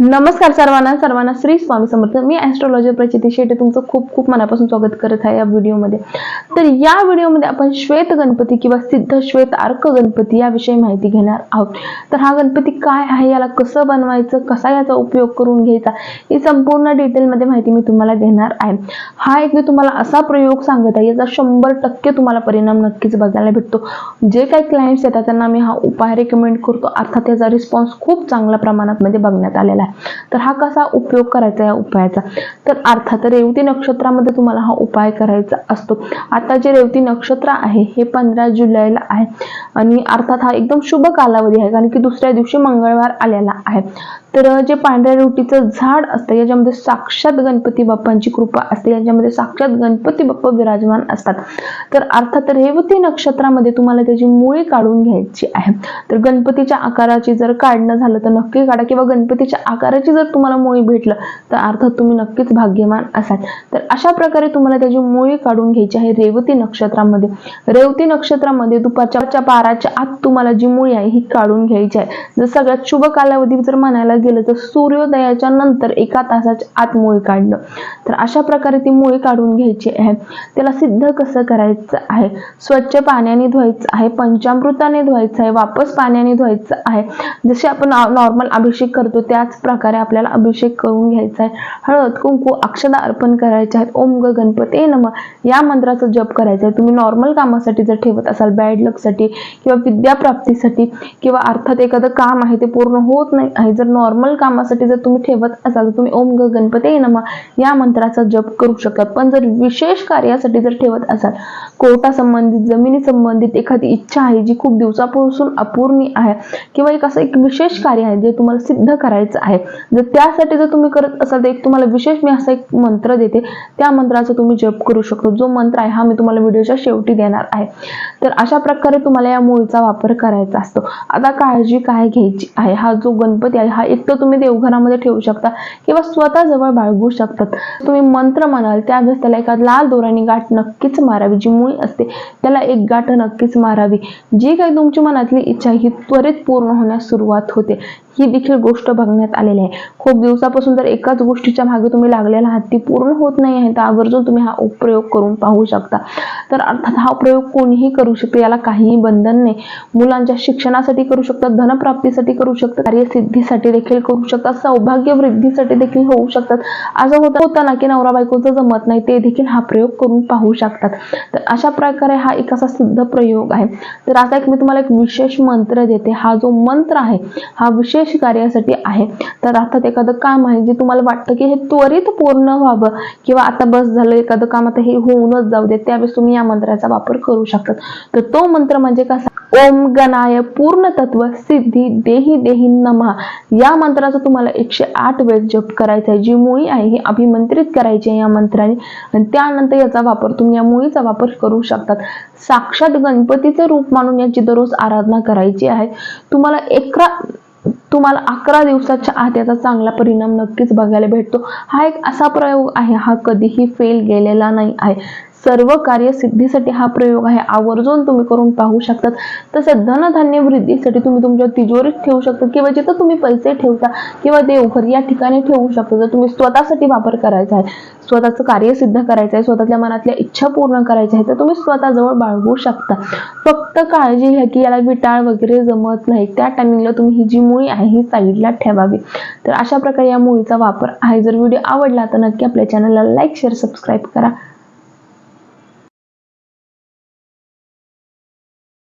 नमस्कार सर्वांना सर्वांना श्री स्वामी समर्थ. मी ॲस्ट्रॉलॉजर प्रचिती शेटे तुमचं खूप खूप मनापासून स्वागत करत आहे या व्हिडिओमध्ये. तर या व्हिडिओमध्ये आपण श्वेत गणपती किंवा सिद्ध श्वेत अर्क गणपती याविषयी माहिती घेणार आहोत. तर हा गणपती काय आहे याला कसं बनवायचं कसा याचा उपयोग करून घ्यायचा ही संपूर्ण डिटेलमध्ये माहिती मी तुम्हाला देणार आहे. हा एक मी तुम्हाला असा प्रयोग सांगत आहे याचा शंभर टक्के तुम्हाला परिणाम नक्कीच बघायला भेटतो. जे काही क्लायंट्स येतात त्यांना मी हा उपाय रेकमेंड करतो. अर्थात याचा रिस्पॉन्स खूप चांगल्या प्रमाणात म्हणजे बघण्यात आलेला आहे. तर हा कसा उपयोग करायचा या उपायाचा? तर अर्थात रेवती नक्षत्रामध्ये तुम्हाला हा उपाय करायचा असतो. आता जे रेवती नक्षत्र आहे हे पंधरा जुलैला आहे. आणि अर्थात हा एकदम शुभ कालावधी आहे कारण की दुसऱ्या दिवशी मंगळवार आलेला आहे. तर जे पांढऱ्या रोटीचं झाड असतं याच्यामध्ये साक्षात गणपती बाप्पांची कृपा असते. याच्यामध्ये साक्षात गणपती बाप्पा विराजमान असतात. तर अर्थात रेवती नक्षत्रामध्ये तुम्हाला त्याची मुळी काढून घ्यायची आहे. तर गणपतीच्या आकाराची जर काढणं झालं तर नक्की काढा. किंवा गणपतीच्या आकाराची जर तुम्हाला मुळी भेटलं तर अर्थात तुम्ही नक्कीच भाग्यवान असाल. तर अशा प्रकारे तुम्हाला त्याची मुळी काढून घ्यायची आहे रेवती नक्षत्रामध्ये. रेवती नक्षत्रामध्ये दुपारच्या बाराच्या आत तुम्हाला जी मुळी आहे ही काढून घ्यायची आहे. जर सगळ्यात शुभ कालावधी जर म्हणायला गेलं तर सूर्योदयाच्या नंतर एका तासाच्या आत मुळी काढणं तर अशा प्रकारे ती मुळी काढून घ्यायची आहे. त्याला सिद्ध कसं करायचं आहे? स्वच्छ पाण्याने धुवायचं आहे पंचामृताने धुवायचं आहे वापस पाण्याने धुवायचं आहे. जसे आपण नॉर्मल अभिषेक करतो त्याच प्रकारे आपल्याला अभिषेक करून घ्यायचा आहे. हळद कुंकू अक्षदा अर्पण करायचे आहेत. ओम ग गणपती नम. या मंत्राचा जप करायचा आहे. तुम्ही नॉर्मल कामासाठी जर ठेवत असाल बॅड लकसाठी किंवा विद्याप्राप्तीसाठी किंवा अर्थात एखादं काम आहे ते पूर्ण होत नाही आहे जर नॉर्मल नॉर्मल कामासाठी जर तुम्ही ठेवत असाल तर तुम्ही ओम ग गणपती नम या मंत्राचा जप करू शकता. पण जर विशेष कार्यासाठी जर ठेवत असाल कोर्टा संबंधित जमिनी संबंधित एखादी इच्छा आहे जी खूप दिवसापासून अपूर्णी आहे किंवा एक असं एक विशेष कार्य आहे जे तुम्हाला सिद्ध करायचं आहे जर त्यासाठी जर तुम्ही करत असाल तर एक तुम्हाला विशेष मी असा एक मंत्र देते. त्या मंत्राचा तुम्ही जप करू शकतो. जो मंत्र आहे हा मी तुम्हाला व्हिडिओच्या शेवटी देणार आहे. तर अशा प्रकारे तुम्हाला या मुळीचा वापर करायचा असतो. आता काळजी काय घ्यायची आहे? हा जो गणपती आहे हा एक एकटं तुम्ही देवघरामध्ये ठेवू शकता किंवा स्वतः जवळ बाळगू शकतात. तुम्ही मंत्र म्हणाल त्यावेळेस त्याला एका लाल दोराने गाठ नक्कीच मारावी. जी मुळी असते त्याला एक गाठ नक्कीच मारावी. जी काही तुमची मनातली इच्छा ही त्वरित पूर्ण होण्यास सुरुवात होते. ही देखील गोष्ट बघण्यात आलेली आहे. खूप दिवसापासून जर एकाच गोष्टीच्या मागे तुम्ही लागलेला आहात ती पूर्ण होत नाही आहे. तर आवर्जून तुम्ही हा प्रयोग करून पाहू शकता तर अर्थात हा प्रयोग कोणीही करू शकते याला काहीही बंधन नाही. मुलांच्या शिक्षणासाठी करू शकतात धनप्राप्तीसाठी करू शकतात कार्यसिद्धीसाठी देखील करू शकतात सौभाग्य वृद्धीसाठी देखील होऊ शकतात. असं होता होतं ना की नवरा बायकोचं जमत नाही ते देखील हा प्रयोग करून पाहू शकतात. तर अशा प्रकारे हा एक असा सिद्ध प्रयोग आहे. तर आता एक मी तुम्हाला एक विशेष मंत्र देते. हा जो मंत्र आहे हा विशेष कार्यासाठी आहे. तर अर्थात एखादं काम आहे जे तुम्हाला वाटतं की हे त्वरित पूर्ण व्हावं किंवा आता बस झालं एखादं काम आता हे होऊनच जाऊ दे त्यावेळेस तुम्ही या मंत्राचा वापर करू शकतात. तर तो मंत्र म्हणजे कसा? ओम गणाय पूर्ण तत्व सिद्धी देही देही नमा. या मंत्राचा तुम्हाला एकशे आठ वेळ जप करायचा आहे. जी मुळी आहे ही अभिमंत्रित करायची आहे या मंत्राने. आणि त्यानंतर याचा वापर तुम्ही या मुळीचा वापर करू शकतात. साक्षात गणपतीचे रूप मानून याची दररोज आराधना करायची आहे. तुम्हाला एकरा तुम्हाला अकरा दिवसाच्या आत याचा चांगला परिणाम नक्कीच बघायला भेटतो. हा एक असा प्रयोग आहे हा कधीही फेल गेलेला नाही आहे. सर्व कार्य सिद्धीसाठी हा प्रयोग आहे. आवर्जून तुम्ही करून पाहू शकतात. तसं धनधान्य वृद्धीसाठी तुम्ही तुमच्या तिजोरीत ठेवू शकता किंवा जिथं तुम्ही पैसे ठेवता किंवा देवघर या ठिकाणी ठेवू शकता. जर तुम्ही स्वतःसाठी वापर करायचा आहे स्वतःचं कार्य सिद्ध करायचं आहे स्वतःच्या मनातल्या इच्छा पूर्ण करायच्या आहे तर तुम्ही स्वतःजवळ बाळगू शकता. फक्त काळजी घ्या की याला विटाळ वगैरे जमत नाही. त्या टायमिंगला तुम्ही ही जी मुळी आहे ही साईडला ठेवावी. तर अशा प्रकारे या मुळीचा वापर आहे. जर व्हिडिओ आवडला तर नक्की आपल्या चॅनलला लाईक शेअर सबस्क्राईब करा.